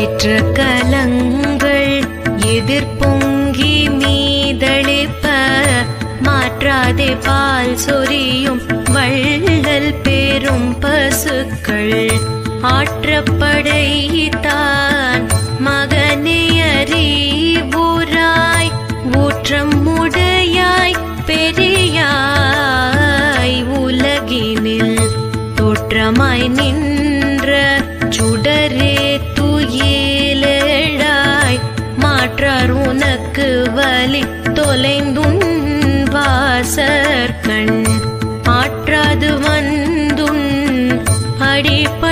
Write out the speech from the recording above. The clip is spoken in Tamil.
ஏற்ற கலங்கள் எதிர்பொங்கி மீதளிப்ப மாற்றாதே பால் சொரியும் வள்ளல் பெரும் பசுக்கள். ஆற்றப்படைத்தான் மகனே அறிவுராய் ஊற்றம் உடையாய் பெரியாய். உலகினில் தோற்றமாய் நின்ற தொலைந்துன் வாசற்கண் ஆற்றாது வந்துன் அடிப்ப